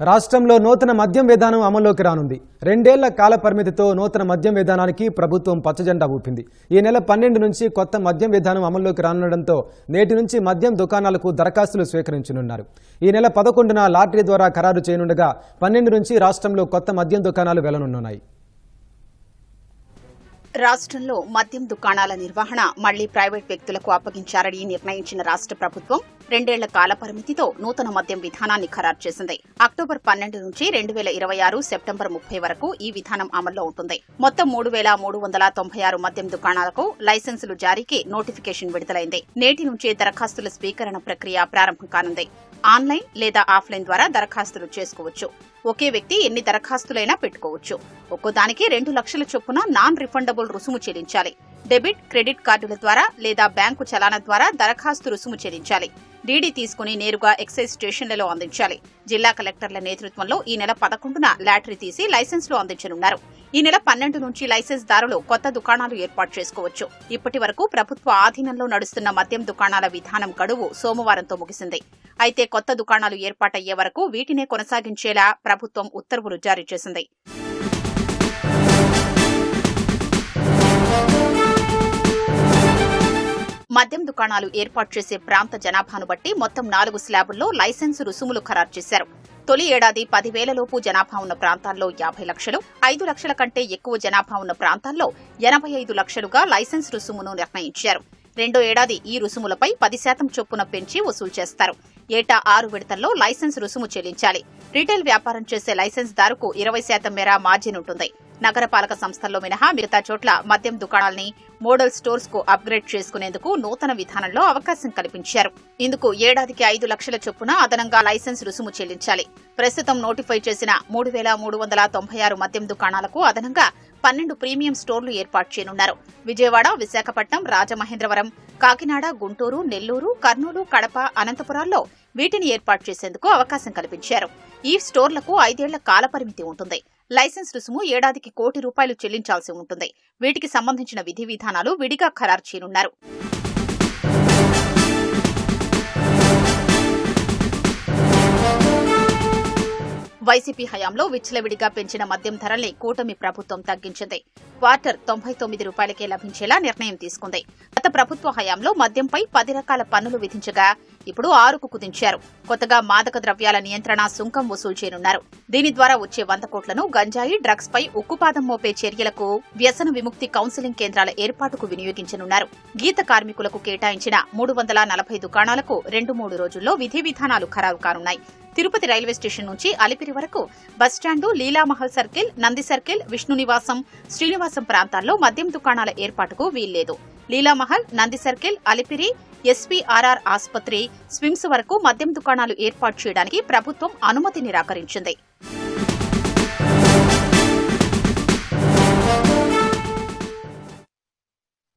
రాష్ట్రంలో నూతన మద్యం విధానం అమల్లోకి రానుంది. రెండేళ్ళ కాల పరిమితితో నూతన మద్యం విధానానికి ప్రభుత్వం పచ్చజెండా ఊపింది. ఈ నెల పన్నెండు నుంచి కొత్త మద్యం విధానం అమల్లోకి రానుండడంతో నేటి నుంచి మద్యం దుకాణాలకు దరఖాస్తులు స్వీకరించనున్నారు. ఈ నెల పదకొండున లాటరీ ద్వారా ఖరారు చేయనుండగా పన్నెండు నుంచి రాష్ట్రంలో కొత్త మద్యం దుకాణాలు వెళ్ళనున్నాయి. రాష్ట్రంలో మద్యం దుకాణాల నిర్వహణ మళ్ళీ ప్రైవేట్ వ్యక్తులకు అప్పగించారని నిర్ణయించిన రాష్ట్ర ప్రభుత్వం రెండేళ్ళ కాల పరిమితితో నూతన మద్యం విధానాన్ని ఖరారు చేసింది. అక్టోబర్ పన్నెండు నుంచి రెండు వేల ఇరవై ఆరు సెప్టెంబర్ ముప్పై వరకు ఈ విధానం అమల్లో ఉంటుంది. మొత్తం మూడు వేల మూడు వందల తొంభై ఆరు మద్యం దుకాణాలకు లైసెన్సులు జారీకి నోటిఫికేషన్ విడుదలైంది. నేటి నుంచే దరఖాస్తుల స్వీకరణ ప్రక్రియ ప్రారంభం కానుంది. ఆన్లైన్ లేదా ఆఫ్లైన్ ద్వారా దరఖాస్తులు చేసుకోవచ్చు. ఒకే వ్యక్తి ఎన్ని దరఖాస్తులైనా పెట్టుకోవచ్చు. ఒక్కోదానికి రెండు లక్షల చొప్పున నాన్ రిఫండబుల్ రుసుము చెల్లించాలి. డెబిట్ క్రెడిట్ కార్డుల ద్వారా లేదా బ్యాంకు చలాన ద్వారా దరఖాస్తు రుసుము చెల్లించాలి. డీడీ తీసుకుని నేరుగా ఎక్సైజ్ స్టేషన్లలో అందించాలి. జిల్లా కలెక్టర్ల నేతృత్వంలో ఈ నెల పదకొండున లాటరీ తీసి లైసెన్సులు అందించనున్నారు. ఈ నెల పన్నెండు నుంచి లైసెన్స్ దారులు కొత్త దుకాణాలు ఏర్పాటు చేసుకోవచ్చు. ఇప్పటి వరకు ప్రభుత్వ ఆధీనంలో నడుస్తున్న మద్యం దుకాణాల విధానం గడువు సోమవారంతో ముగిసింది. అయితే కొత్త దుకాణాలు ఏర్పాటయ్యే వరకు వీటినే కొనసాగించేలా ప్రభుత్వం ఉత్తర్వులు జారీ చేసింది. మద్యం దుకాణాలు ఏర్పాటు చేసే ప్రాంత జనాభాను బట్టి మొత్తం నాలుగు స్లాబుల్లో లైసెన్సు రుసుములు ఖరారు చేశారు. తొలి ఏడాది పదివేలలోపు జనాభా ఉన్న ప్రాంతాల్లో యాభై లక్షలు ఐదు లక్షల కంటే ఎక్కువ జనాభా ఉన్న ప్రాంతాల్లో ఎనభై ఐదు లక్షలుగా లైసెన్స్ రుసుమును నిర్ణయించారు. రెండో ఏడాది ఈ రుసుములపై పది శాతం చొప్పున పెంచి వసూలు చేస్తారు. ఏటా ఆరు విడతల్లో లైసెన్స్ రుసుము చెల్లించాలి. రీటైల్ వ్యాపారం చేసే లైసెన్స్ దారుకు ఇరవై శాతం మేర మార్జిన్ ఉంటుంది. నగరపాలక సంస్థల్లో మినహా మిగతా చోట్ల మద్యం దుకాణాల్ని మోడల్ స్టోర్స్కు అప్గ్రేడ్ చేసుకునేందుకు నూతన విధానంలో అవకాశం కల్పించారు. ఇందుకు ఏడాదికి ఐదు లక్షల చొప్పున అదనంగా లైసెన్స్ రుసుము చెల్లించాలి. ప్రస్తుతం నోటిఫై చేసిన మూడు వేల మూడు వందల తొంభై ఆరు మద్యం దుకాణాలకు అదనంగా పన్నెండు ప్రీమియం స్టోర్లు ఏర్పాటు చేయనున్నారు. విజయవాడ విశాఖపట్నం రాజమహేంద్రవరం కాకినాడ గుంటూరు నెల్లూరు కర్నూలు కడప అనంతపురాల్లో వీటిని ఏర్పాటు చేసేందుకు అవకాశం కల్పించారు. ఈ స్టోర్లకు ఐదేళ్ళ కాలపరిమితి ఉంటుంది. లైసెన్స్ రుసుము ఏడాదికి కోటి రూపాయలు చెల్లించాల్సి ఉంటుంది. వీటికి సంబంధించిన విధి విధానాలు విడిగా ఖరారు చేయనున్నారు. వైసీపీ హయాంలో విచ్చలవిడిగా పెంచిన మద్యం ధరల్ని కూటమి ప్రభుత్వం తగ్గించింది. క్వార్టర్ తొంభై తొమ్మిది రూపాయలకే లభించేలా నిర్ణయం తీసుకుంది. గత ప్రభుత్వ హయాంలో మద్యంపై పది రకాల పన్నులు విధించగా ఇప్పుడు ఆరుకు కుదించారు. కొత్తగా మాదక ద్రవ్యాల నియంత్రణ సుంకం వసూలు చేయనున్నారు. దీని ద్వారా వచ్చే వంద కోట్లను గంజాయి డ్రగ్స్ పై ఉక్కుపాదం మోపే చర్యలకు వ్యసన విముక్తి కౌన్సిలింగ్ కేంద్రాల ఏర్పాటుకు వినియోగించనున్నారు. గీత కార్మికులకు కేటాయించిన మూడు వందల నలభై దుకాణాలకు రెండు మూడు రోజుల్లో విధి విధానాలు ఖరారు కానున్నాయి. తిరుపతి రైల్వే స్టేషన్ నుంచి అలిపిరి వరకు bus stand Leelamahal circle Nandi circle Vishnu Nivasam Srinivasam ప్రాంతాల్లో మద్యం దుకాణాల ఏర్పాటుకు వీల్లేదు. లీలామహల్ నంది సర్కిల్ అలిపిరి ఎస్పీఆర్ఆర్ ఆసుపత్రి స్విమ్స్ వరకు మద్యం దుకాణాలు ఏర్పాటు చేయడానికి ప్రభుత్వం అనుమతి నిరాకరించింది.